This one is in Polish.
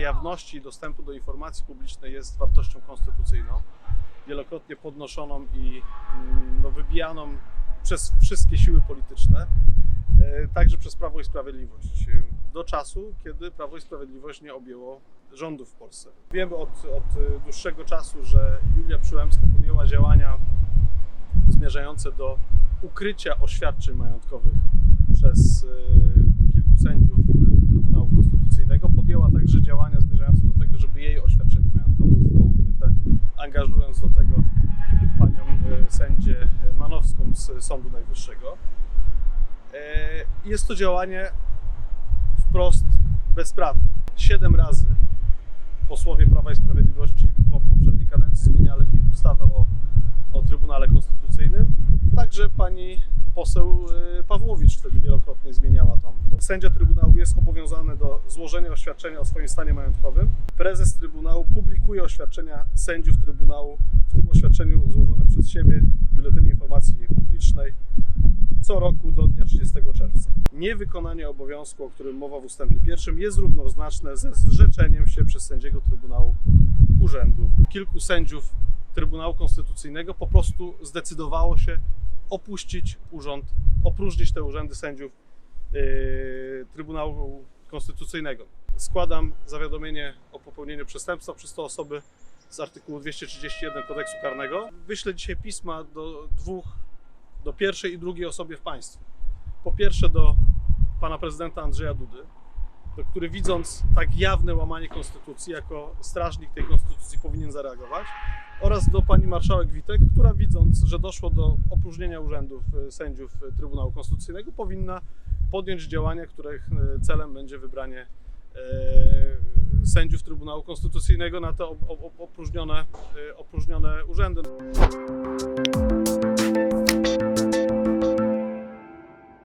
jawności i dostępu do informacji publicznej jest wartością konstytucyjną, wielokrotnie podnoszoną i mm, no, wybijaną przez wszystkie siły polityczne, e, także przez Prawo i Sprawiedliwość, e, do czasu, kiedy Prawo i Sprawiedliwość nie objęło rządów w Polsce. Wiemy od, od e, dłuższego czasu, że Julia Przyłębska podjęła działania zmierzające do ukrycia oświadczeń majątkowych przez e, kilku sędziów e, Trybunału Konstytucyjnego. Podjęła także działania zmierzające do tego, żeby jej oświadczenie majątkowe zostało ukryte, angażując do tego panią e, sędzię Manowską z Sądu Najwyższego. E, Jest to działanie wprost bezprawne. Siedem razy posłowie Prawa i Sprawiedliwości po poprzedniej kadencji zmieniali ustawę o, o Trybunale Konstytucyjnym. Także pani poseł y, Pawłowicz wtedy wielokrotnie zmieniała tam. To. Sędzia Trybunału jest obowiązany do złożenia oświadczenia o swoim stanie majątkowym. Prezes Trybunału publikuje oświadczenia sędziów Trybunału, w tym oświadczeniu złożone przez siebie w Biuletynie Informacji Publicznej co roku do dnia 30 czerwca. Niewykonanie obowiązku, o którym mowa w ustępie pierwszym, jest równoznaczne ze zrzeczeniem się przez sędziego Trybunału urzędu. Kilku sędziów Trybunału Konstytucyjnego po prostu zdecydowało się opuścić urząd, opróżnić te urzędy sędziów yy, Trybunału Konstytucyjnego. Składam zawiadomienie o popełnieniu przestępstwa przez te osoby z artykułu 231 kodeksu karnego. Wyślę dzisiaj pisma do dwóch do pierwszej i drugiej osoby w państwie. Po pierwsze do pana prezydenta Andrzeja Dudy, który widząc tak jawne łamanie konstytucji, jako strażnik tej konstytucji powinien zareagować, oraz do pani marszałek Witek, która widząc, że doszło do opróżnienia urzędów e, sędziów e, Trybunału Konstytucyjnego, powinna podjąć działania, których e, celem będzie wybranie sędziów Trybunału Konstytucyjnego na te op- op- opróżnione, opróżnione urzędy.